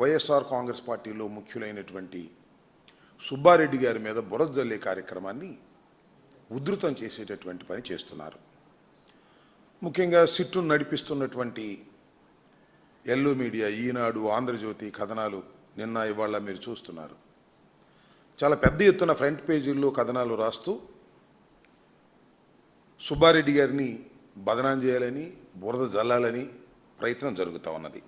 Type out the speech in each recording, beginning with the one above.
వైఎస్ఆర్ కాంగ్రెస్ పార్టీలో ముఖ్యులైనటువంటి సుబ్బారెడ్డి గారి మీద బురద జల్లే కార్యక్రమాన్ని ఉధృతం చేసేటటువంటి పని చేస్తున్నారు. ముఖ్యంగా సిట్టును నడిపిస్తున్నటువంటి ఎల్లో మీడియా ఈనాడు ఆంధ్రజ్యోతి కథనాలు నిన్న ఇవాళ మీరు చూస్తున్నారు. చాలా పెద్ద ఎత్తున ఫ్రంట్ పేజీల్లో కథనాలు రాస్తూ సుబ్బారెడ్డి గారిని బదనాం చేయాలని బురద జల్లాలని ప్రయత్నం జరుగుతూ ఉన్నది.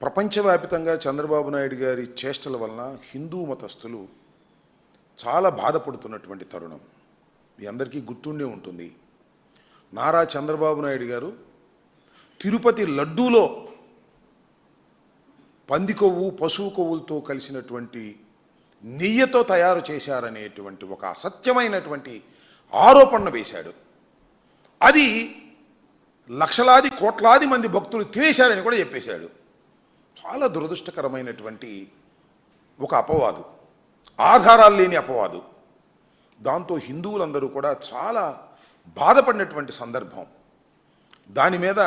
ప్రపంచవ్యాప్తంగా చంద్రబాబు నాయుడు గారి చేష్టల వలన హిందూ మతస్థులు చాలా బాధపడుతున్నటువంటి తరుణం. మీ అందరికీ గుర్తుండే ఉంటుంది. నారా చంద్రబాబు నాయుడు గారు తిరుపతి లడ్డూలో పంది కొవ్వు పశువు కొవ్వులతో కలిసినటువంటి నెయ్యతో తయారు చేశారనేటువంటి ఒక అసత్యమైనటువంటి ఆరోపణ వేశాడు. అది లక్షలాది కోట్లాది మంది భక్తులు తినేశారని కూడా చెప్పేశాడు. చాలా దురదృష్టకరమైనటువంటి ఒక అపవాదు. ఆధారాలు లేని అపవాదు. దాంతో హిందువులందరూ కూడా చాలా బాధపడినటువంటి సందర్భం. దాని మీద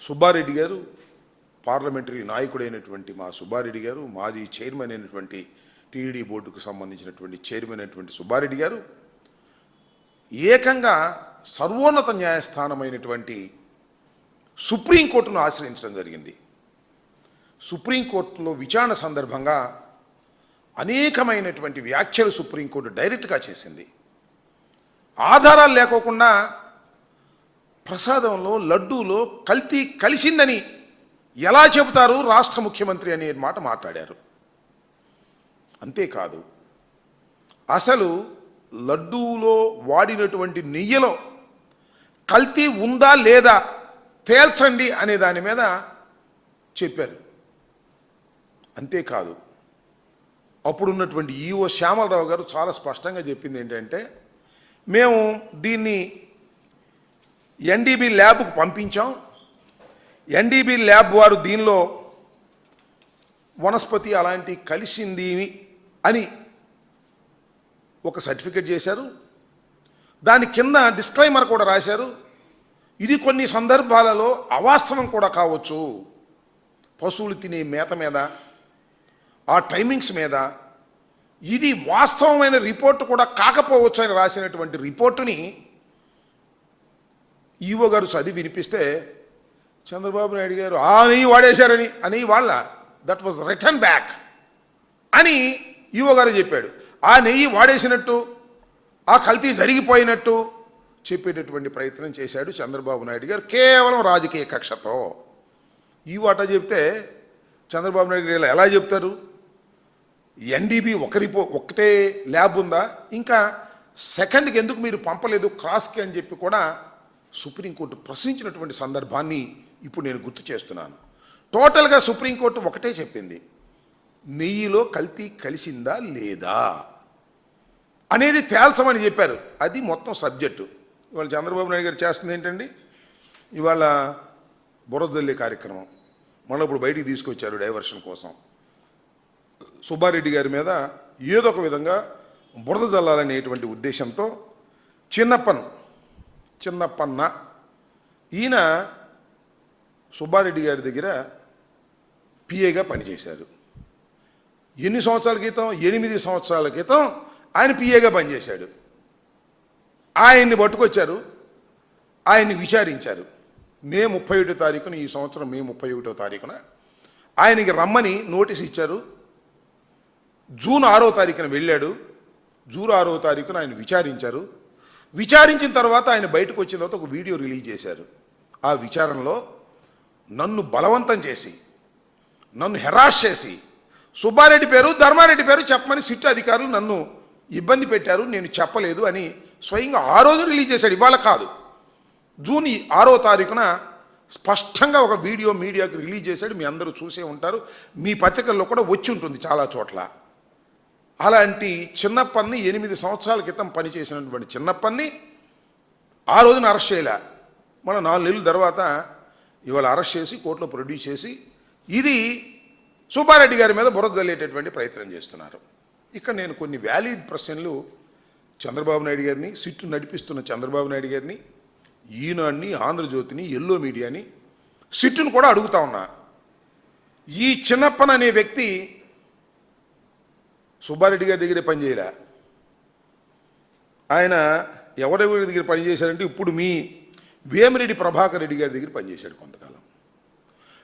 సుబ్బారెడ్డి గారు పార్లమెంటరీ నాయకుడైనటువంటి మా సుబ్బారెడ్డి గారు మాజీ చైర్మన్ అయినటువంటి టీడీ బోర్డుకు సంబంధించినటువంటి చైర్మన్ అయినటువంటి సుబ్బారెడ్డి గారు ఏకంగా సర్వోన్నత న్యాయస్థానమైనటువంటి సుప్రీంకోర్టును ఆశ్రయించడం జరిగింది. సుప్రీంకోర్టులో విచారణ సందర్భంగా అనేకమైనటువంటి వ్యాఖ్యలు సుప్రీంకోర్టు డైరెక్ట్గా చేసింది. ఆధారాలు లేకోకుండా ప్రసాదంలో లడ్డూలో కల్తీ కలిసిందని ఎలా చెబుతారు? రాష్ట్ర ముఖ్యమంత్రి అనే మాట మాట్లాడారు. అంతేకాదు అసలు లడ్డూలో వాడినటువంటి నెయ్యిలో కల్తీ ఉందా లేదా తేల్చండి అనే దాని మీద చెప్పారు. అంతేకాదు అప్పుడున్నటువంటి ఈఓ శ్యామలరావు గారు చాలా స్పష్టంగా చెప్పింది ఏంటంటే మేము దీన్ని ఎన్డీబీ ల్యాబ్కు పంపించాం. ఎన్డీబీ ల్యాబ్ వారు దీనిలో వనస్పతి అలాంటి కలిసింది అని ఒక సర్టిఫికెట్ చేశారు. దాని కింద డిస్క్లైమర్ కూడా రాశారు. ఇది కొన్ని సందర్భాలలో అవాస్తవం కూడా కావచ్చు. పశువులు తినే మేత మీద ఆ టైమింగ్స్ మీద ఇది వాస్తవమైన రిపోర్ట్ కూడా కాకపోవచ్చు అని రాసినటువంటి రిపోర్టుని ఈవో గారు చదివి వినిపిస్తే చంద్రబాబు నాయుడు గారు ఆ నెయ్యి వాడేశారని అని వాళ్ళ దట్ వాజ్ రిటర్న్ బ్యాక్ అని ఈవో గారు చెప్పాడు. ఆ నెయ్యి వాడేసినట్టు ఆ కల్తీ జరిగిపోయినట్టు చెప్పేటటువంటి ప్రయత్నం చేశాడు చంద్రబాబు నాయుడు గారు. కేవలం రాజకీయ కక్షతో. ఈ వాటా చెప్తే చంద్రబాబు నాయుడు గారు ఎలా చెప్తారు? ఎన్డీబీ ఒకరి ఒకటే ల్యాబ్ ఉందా? ఇంకా సెకండ్కి ఎందుకు మీరు పంపలేదు క్రాస్కి అని చెప్పి కూడా సుప్రీంకోర్టు ప్రశ్నించినటువంటి సందర్భాన్ని ఇప్పుడు నేను గుర్తు చేస్తున్నాను. టోటల్గా సుప్రీంకోర్టు ఒకటే చెప్పింది. నెయ్యిలో కల్తీ కలిసిందా లేదా? అనేది తేల్చమని చెప్పారు. అది మొత్తం సబ్జెక్టు. ఇవాళ చంద్రబాబు నాయుడు గారు చేస్తుంది ఏంటండి? ఇవాళ బురదల్లి కార్యక్రమం. మళ్ళీ ఇప్పుడు బయటికి తీసుకొచ్చారు డైవర్షన్ కోసం. సుబ్బారెడ్డి గారి మీద ఏదో ఒక విధంగా బురద జల్లాలనేటువంటి ఉద్దేశంతో చిన్నప్పన్ చిన్నప్పన్న ఈయన సుబ్బారెడ్డి గారి దగ్గర పిఏగా పనిచేశారు. ఎన్ని సంవత్సరాల క్రితం? ఎనిమిది సంవత్సరాల క్రితం ఆయన పిఏగా పనిచేశాడు. ఆయన్ని పట్టుకొచ్చారు. ఆయన్ని విచారించారు. మే ముప్పై ఒకటో తారీఖున ఈ సంవత్సరం మే ముప్పై ఒకటో తారీఖున ఆయనకి రమ్మని నోటీస్ ఇచ్చారు. జూన్ ఆరో తారీఖున వెళ్ళాడు. జూన్ ఆరో తారీఖున ఆయన విచారించారు. విచారించిన తర్వాత ఆయన బయటకు వచ్చిన తర్వాత ఒక వీడియో రిలీజ్ చేశారు. ఆ విచారణలో నన్ను బలవంతం చేసి నన్ను హెరాస్ చేసి సుబ్బారెడ్డి పేరు ధర్మారెడ్డి పేరు చెప్పమని సిట్ అధికారులు నన్ను ఇబ్బంది పెట్టారు. నేను చెప్పలేదు అని స్వయంగా ఆ రోజు రిలీజ్ చేశాడు ఇవాళ కాదు. జూన్ ఆరో తారీఖున స్పష్టంగా ఒక వీడియో మీడియాకు రిలీజ్ చేశాడు మీ అందరూ చూసే ఉంటారు మీ పత్రికల్లో కూడా వచ్చి ఉంటుంది చాలా చోట్ల. అలాంటి చిన్నప్పన్ని ఎనిమిది సంవత్సరాల క్రితం పనిచేసినటువంటి చిన్నప్పన్ని ఆ రోజున అరెస్ట్ చేయలే. మన నాలుగు నెలల తర్వాత ఇవాళ అరెస్ట్ చేసి కోర్టులో ప్రొడ్యూస్ చేసి ఇది సుబ్బారెడ్డి గారి మీద బురద జల్లేటటువంటి ప్రయత్నం చేస్తున్నారు. ఇక్కడ నేను కొన్ని వ్యాలిడ్ ప్రశ్నలు చంద్రబాబు నాయుడు గారిని సిట్టు నడిపిస్తున్న చంద్రబాబు నాయుడు గారిని ఈనాడిని ఆంధ్రజ్యోతిని ఎల్లో మీడియాని సిట్టును కూడా అడుగుతా ఉన్నా. ఈ చిన్నప్పన అనే వ్యక్తి సుబ్బారెడ్డి గారి దగ్గరే పనిచేయరా ఆయన ఎవరెవరి దగ్గర పనిచేశారంటే ఇప్పుడు మీ వేమిరెడ్డి ప్రభాకర్ రెడ్డి గారి దగ్గర పనిచేశాడు కొంతకాలం.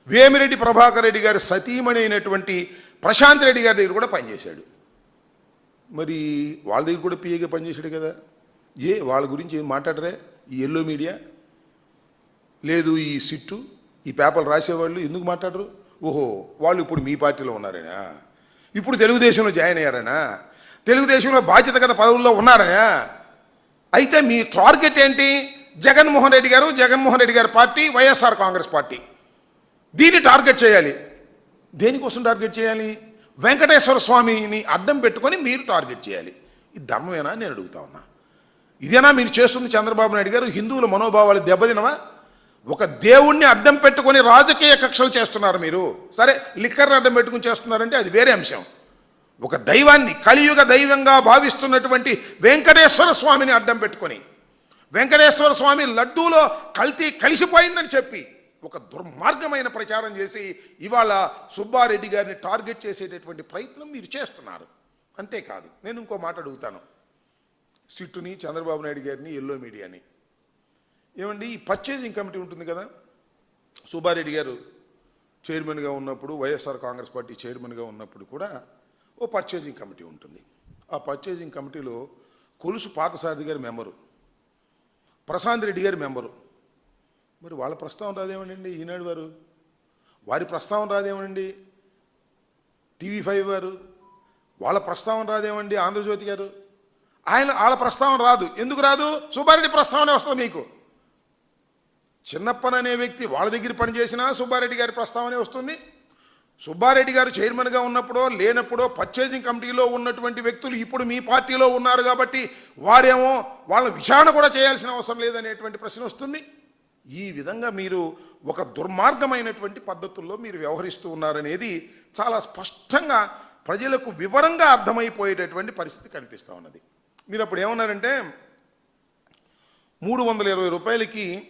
వేమిరెడ్డి ప్రభాకర్ రెడ్డి గారి సతీమణి అయినటువంటి ప్రశాంత్ రెడ్డి గారి దగ్గర కూడా పనిచేశాడు మరి వాళ్ళ దగ్గర కూడా పిఏగా పనిచేశాడు కదా. ఏ వాళ్ళ గురించి ఏం మాట్లాడరే? ఈ ఎల్లో మీడియా లేదు ఈ సిట్టు ఈ పేపర్లు రాసేవాళ్ళు ఎందుకు మాట్లాడరు? ఓహో వాళ్ళు ఇప్పుడు మీ పార్టీలో ఉన్నారేనా? ఇప్పుడు తెలుగుదేశంలో జాయిన్ అయ్యారనా? తెలుగుదేశంలో బాధ్యత గత పదవుల్లో ఉన్నారనా? అయితే మీ టార్గెట్ ఏంటి? జగన్మోహన్ రెడ్డి గారు జగన్మోహన్ రెడ్డి గారి పార్టీ వైఎస్ఆర్ కాంగ్రెస్ పార్టీ. దీన్ని టార్గెట్ చేయాలి. దేనికోసం టార్గెట్ చేయాలి? వెంకటేశ్వర స్వామిని అడ్డం పెట్టుకొని మీరు టార్గెట్ చేయాలి. ఇది ధర్మమేనా నేను అడుగుతా ఉన్నా. ఇదేనా మీరు చేస్తుంది చంద్రబాబు నాయుడు గారు? హిందువుల మనోభావాలు దెబ్బతినవా? ఒక దేవుణ్ణి అడ్డం పెట్టుకొని రాజకీయ కక్షలు చేస్తున్నారు మీరు. సరే లిక్కర్ అడ్డం పెట్టుకుని చేస్తున్నారంటే అది వేరే అంశం. ఒక దైవాన్ని కలియుగ దైవంగా భావిస్తున్నటువంటి వెంకటేశ్వర స్వామిని అడ్డం పెట్టుకొని వెంకటేశ్వర స్వామి లడ్డూలో కల్తీ కలిసిపోయిందని చెప్పి ఒక దుర్మార్గమైన ప్రచారం చేసి ఇవాళ సుబ్బారెడ్డి గారిని టార్గెట్ చేసేటటువంటి ప్రయత్నం మీరు చేస్తున్నారు. అంతేకాదు నేను ఇంకో మాట అడుగుతాను. సిట్టుని చంద్రబాబు నాయుడు గారిని ఎల్లో మీడియాని. ఏమండి ఈ పర్చేజింగ్ కమిటీ ఉంటుంది కదా? సుబ్బారెడ్డి గారు చైర్మన్గా ఉన్నప్పుడు వైఎస్ఆర్ కాంగ్రెస్ పార్టీ చైర్మన్గా ఉన్నప్పుడు కూడా ఓ పర్చేజింగ్ కమిటీ ఉంటుంది. ఆ పర్చేజింగ్ కమిటీలో కొలుసు పాతసారథి గారి మెంబరు ప్రశాంత్ రెడ్డి గారి మెంబరు మరి వాళ్ళ ప్రస్తావన రాదేమనండి ఈనాడు వారు? వారి ప్రస్తావన రాదేమనండి? టీవీ ఫైవ్ వారు? వాళ్ళ ప్రస్తావన రాదేమండి ఆంధ్రజ్యోతి గారు? ఆయన వాళ్ళ ప్రస్తావన రాదు. ఎందుకు రాదు? సుబ్బారెడ్డి ప్రస్తావన వస్తుంది మీకు. చిన్నప్పన్ అనే వ్యక్తి వాళ్ళ దగ్గర పనిచేసినా సుబ్బారెడ్డి గారి ప్రస్తావనే వస్తుంది. సుబ్బారెడ్డి గారు చైర్మన్గా ఉన్నప్పుడో లేనప్పుడో పర్చేజింగ్ కమిటీలో ఉన్నటువంటి వ్యక్తులు ఇప్పుడు మీ పార్టీలో ఉన్నారు కాబట్టి వారేమో వాళ్ళ విచారణ కూడా చేయాల్సిన అవసరం లేదనేటువంటి ప్రశ్న వస్తుంది. ఈ విధంగా మీరు ఒక దుర్మార్గమైనటువంటి పద్ధతుల్లో మీరు వ్యవహరిస్తూ ఉన్నారనేది చాలా స్పష్టంగా ప్రజలకు వివరంగా అర్థమైపోయేటటువంటి పరిస్థితి కనిపిస్తూ ఉన్నది. మీరు అప్పుడు ఏమన్నారంటే మూడు వందల ఇరవై రూపాయలకి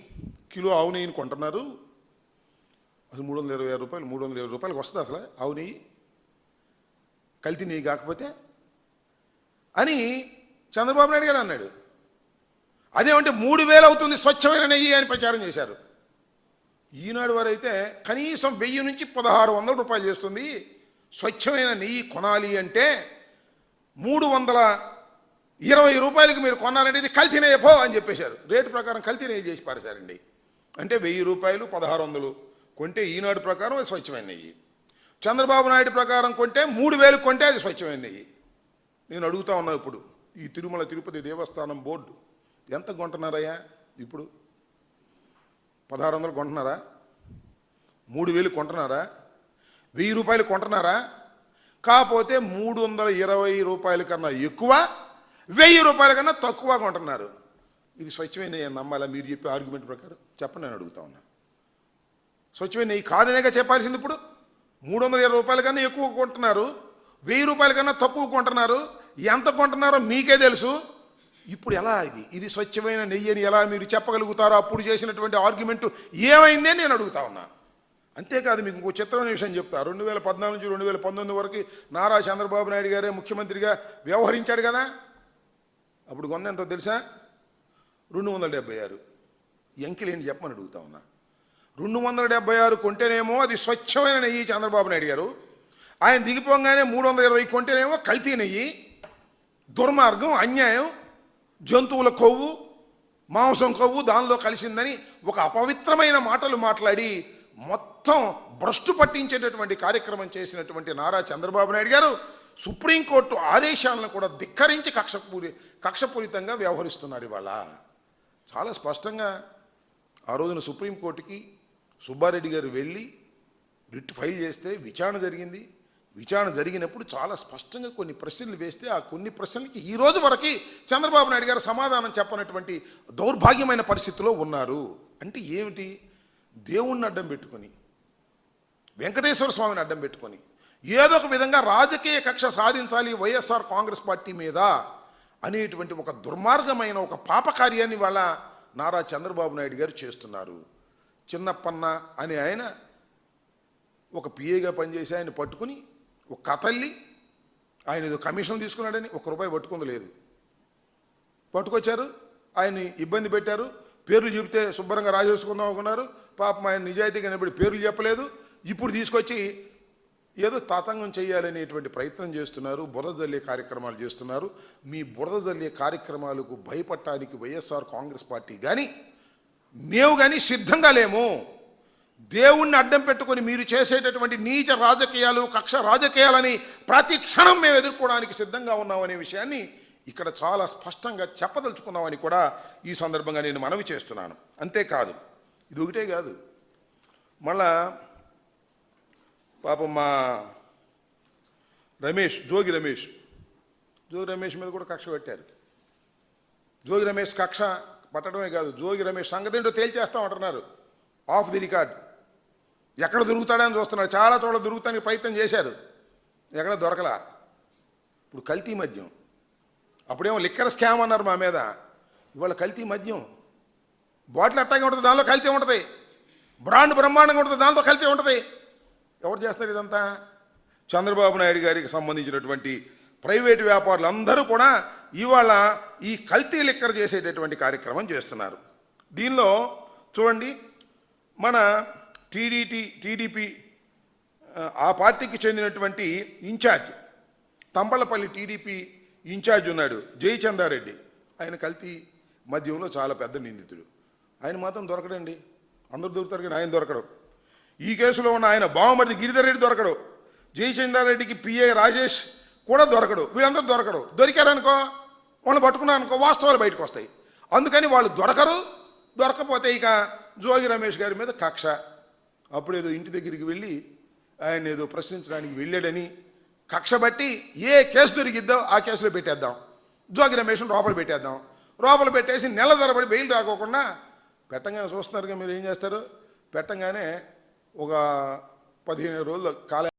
కిలో ఆవు నెయ్యిని కొంటున్నారు. అసలు మూడు వందల ఇరవై ఆరు రూపాయలు మూడు వందల ఇరవై రూపాయలకు వస్తుంది అసలు ఆవు నెయ్యి? కల్తీ నెయ్యి కాకపోతే? అని చంద్రబాబు నాయుడు గారు అన్నాడు. అదేమంటే మూడు వేలు అవుతుంది స్వచ్ఛమైన నెయ్యి అని ప్రచారం చేశారు. ఈనాడు వారైతే కనీసం వెయ్యి నుంచి పదహారు వందల రూపాయలు చేస్తుంది. స్వచ్ఛమైన నెయ్యి కొనాలి అంటే మూడు వందల ఇరవై రూపాయలకి మీరు కొన్నారంటే ఇది కల్తీ నెయ్యి పో అని చెప్పేశారు. రేటు ప్రకారం కల్తీ నెయ్యి చేసి పారేశారండి. అంటే వెయ్యి రూపాయలు పదహారు వందలు కొంటే ఈనాడు ప్రకారం అది స్వచ్ఛమైన నెయ్యి. చంద్రబాబు నాయుడు ప్రకారం కొంటే మూడు వేలు కొంటే అది స్వచ్ఛమైన నెయ్యి. నేను అడుగుతా ఉన్నా ఇప్పుడు ఈ తిరుమల తిరుపతి దేవస్థానం బోర్డు ఎంత కొంటున్నారయ్యా? ఇప్పుడు పదహారు వందలు కొంటున్నారా? మూడు వేలు కొంటున్నారా? వెయ్యి రూపాయలు కొంటున్నారా? కాకపోతే మూడు వందల ఇరవై రూపాయల కన్నా ఎక్కువ వెయ్యి రూపాయల కన్నా తక్కువ కొంటున్నారు. ఇది స్వచ్ఛమైన నెయ్యి నమ్మాలా? మీరు చెప్పే ఆర్గ్యుమెంట్ ప్రకారం చెప్పండి నేను అడుగుతా ఉన్నా. స్వచ్ఛమైన నెయ్యి కాదనేగా చెప్పాల్సింది ఇప్పుడు. మూడు వందల ఇరవై రూపాయల కన్నా ఎక్కువ కొంటున్నారు వెయ్యి రూపాయల కన్నా తక్కువ కొంటున్నారు. ఎంత కొంటున్నారో మీకే తెలుసు. ఇప్పుడు ఎలా ఇది? ఇది స్వచ్ఛమైన నెయ్యి అని ఎలా మీరు చెప్పగలుగుతారో అప్పుడు చేసినటువంటి ఆర్గ్యుమెంట్ ఏమైంది అని నేను అడుగుతా ఉన్నా. అంతేకాదు మీకు ఇంకో చిత్రమైన విషయం చెప్తా. రెండు వేల పద్నాలుగు నుంచి రెండు వేల పంతొమ్మిది వరకు నారా చంద్రబాబు నాయుడు గారే ముఖ్యమంత్రిగా వ్యవహరించాడు కదా? అప్పుడు కొంత ఎంతో తెలుసా? రెండు వందల డెబ్బై ఆరు. ఎంకిలేని చెప్పమని అడుగుతా ఉన్నా. రెండు వందల డెబ్బై ఆరు కొంటేనేమో అది స్వచ్ఛమైన నెయ్యి చంద్రబాబు నాయుడు గారు. ఆయన దిగిపోగానే మూడు వందల ఇరవై కొంటేనేమో కల్తీ నెయ్యి. దుర్మార్గం అన్యాయం జంతువుల కొవ్వు మాంసం కొవ్వు దానిలో కలిసిందని ఒక అపవిత్రమైన మాటలు మాట్లాడి మొత్తం భ్రష్టు పట్టించేటటువంటి కార్యక్రమం చేసినటువంటి నారా చంద్రబాబు నాయుడు గారు సుప్రీంకోర్టు ఆదేశాలను కూడా ధిక్కరించి కక్షపూరి కక్షపూరితంగా వ్యవహరిస్తున్నారు ఇవాళ. చాలా స్పష్టంగా ఆ రోజున సుప్రీంకోర్టుకి సుబ్బారెడ్డి గారు వెళ్ళి రిట్ ఫైల్ చేస్తే విచారణ జరిగింది. విచారణ జరిగినప్పుడు చాలా స్పష్టంగా కొన్ని ప్రశ్నలు వేస్తే ఆ కొన్ని ప్రశ్నలకి ఈ రోజు వరకు చంద్రబాబు నాయుడు గారు సమాధానం చెప్పనటువంటి దౌర్భాగ్యమైన పరిస్థితిలో ఉన్నారు. అంటే ఏమిటి? దేవుణ్ణి అడ్డం పెట్టుకొని వెంకటేశ్వర స్వామిని అడ్డం పెట్టుకొని ఏదో ఒక విధంగా రాజకీయ కక్ష సాధించాలి వైఎస్ఆర్ కాంగ్రెస్ పార్టీ మీద అనేటువంటి ఒక దుర్మార్గమైన ఒక పాపకార్యాన్ని వాళ్ళ నారా చంద్రబాబు నాయుడు గారు చేస్తున్నారు. చిన్నప్పన్న అని ఆయన ఒక పిఏగా పనిచేసి ఆయన పట్టుకుని ఒక కథల్లి ఆయన ఏదో కమిషన్ తీసుకున్నాడని ఒక రూపాయి పట్టుకుంది లేదు. పట్టుకొచ్చారు ఆయన్ని ఇబ్బంది పెట్టారు పేర్లు చెబితే శుభ్రంగా రాజేసుకుందాం అనుకున్నారు. పాపం ఆయన నిజాయితీగా నిలబడి పేర్లు చెప్పలేదు. ఇప్పుడు తీసుకొచ్చి ఏదో తాతంగం చేయాలనేటువంటి ప్రయత్నం చేస్తున్నారు బురదదల్లే కార్యక్రమాలు చేస్తున్నారు. మీ బురదదల్లే కార్యక్రమాలకు భయపడటానికి వైఎస్ఆర్ కాంగ్రెస్ పార్టీ కానీ మేము కానీ సిద్ధంగా లేము. దేవుణ్ణి అడ్డం పెట్టుకొని మీరు చేసేటటువంటి నీచ రాజకీయాలు కక్ష రాజకీయాలని ప్రతి క్షణం మేము ఎదుర్కోవడానికి సిద్ధంగా ఉన్నామనే విషయాన్ని ఇక్కడ చాలా స్పష్టంగా చెప్పదలుచుకున్నామని కూడా ఈ సందర్భంగా నేను మనవి చేస్తున్నాను. అంతేకాదు ఇది ఒకటే కాదు. మళ్ళా పాపం మా రమేష్ జోగి రమేష్ జోగి రమేష్ మీద కూడా కక్ష పెట్టారు. జోగి రమేష్ కక్ష పట్టడమే కాదు జోగి రమేష్ సంగతి ఏంటో తేల్చేస్తామంటున్నారు ఆఫ్ ది రికార్డ్ ఎక్కడ దొరుకుతాడని చూస్తున్నారు చాలా చోట్ల దొరుకుతానికి ప్రయత్నం చేశారు ఎక్కడ దొరకలా? ఇప్పుడు కల్తీ మద్యం. అప్పుడేమో లిక్కర్ స్కామ్ అన్నారు మా మీద. ఇవాళ కల్తీ మద్యం. బాటిల్ అట్టగా ఉంటుంది దానిలో కల్తీ ఉంటుంది. బ్రాండ్ బ్రహ్మాండంగా ఉంటుంది దాంతో కల్తీ ఉంటుంది. ఎవరు చేస్తారు ఇదంతా? చంద్రబాబు నాయుడు గారికి సంబంధించినటువంటి ప్రైవేటు వ్యాపారులు అందరూ కూడా ఇవాళ ఈ కల్తీ లిక్కర్ చేసేటటువంటి కార్యక్రమం చేస్తున్నారు. దీనిలో చూడండి మన టీడీటీ టీడీపీ ఆ పార్టీకి చెందినటువంటి ఇన్ఛార్జ్ తంబళ్ళపల్లి టీడీపీ ఇన్ఛార్జ్ ఉన్నాడు జయచందారెడ్డి. ఆయన కల్తీ మద్యంలో చాలా పెద్ద నిందితుడు. ఆయన మాత్రం దొరకడండి. అందరూ దొరుకుతారు కానీ ఆయన దొరకడు. ఈ కేసులో ఉన్న ఆయన బావమరిది గిరిధర్ రెడ్డి దొరకడు. జయచందారెడ్డికి పిఏ రాజేష్ కూడా దొరకడు. వీళ్ళందరూ దొరకడు దొరికారనుకో వాళ్ళు పట్టుకున్నారనుకో వాస్తవాలు బయటకు వస్తాయి. అందుకని వాళ్ళు దొరకరు దొరకపోతే ఇక జోగి రమేష్ గారి మీద కక్ష. అప్పుడు ఏదో ఇంటి దగ్గరికి వెళ్ళి ఆయన ఏదో ప్రశ్నించడానికి వెళ్ళాడని కక్ష బట్టి ఏ కేసు దొరికిద్దో ఆ కేసులో పెట్టేద్దాం. జోగి రమేష్ లోపల పెట్టేద్దాం. లోపల పెట్టేసి నెల ధరబడి బెయిల్ రాకోకుండా పెట్టంగానే చూస్తున్నారుగా మీరు ఏం చేస్తారు? పెట్టంగానే ఒక పదిహేను రోజులు కాలే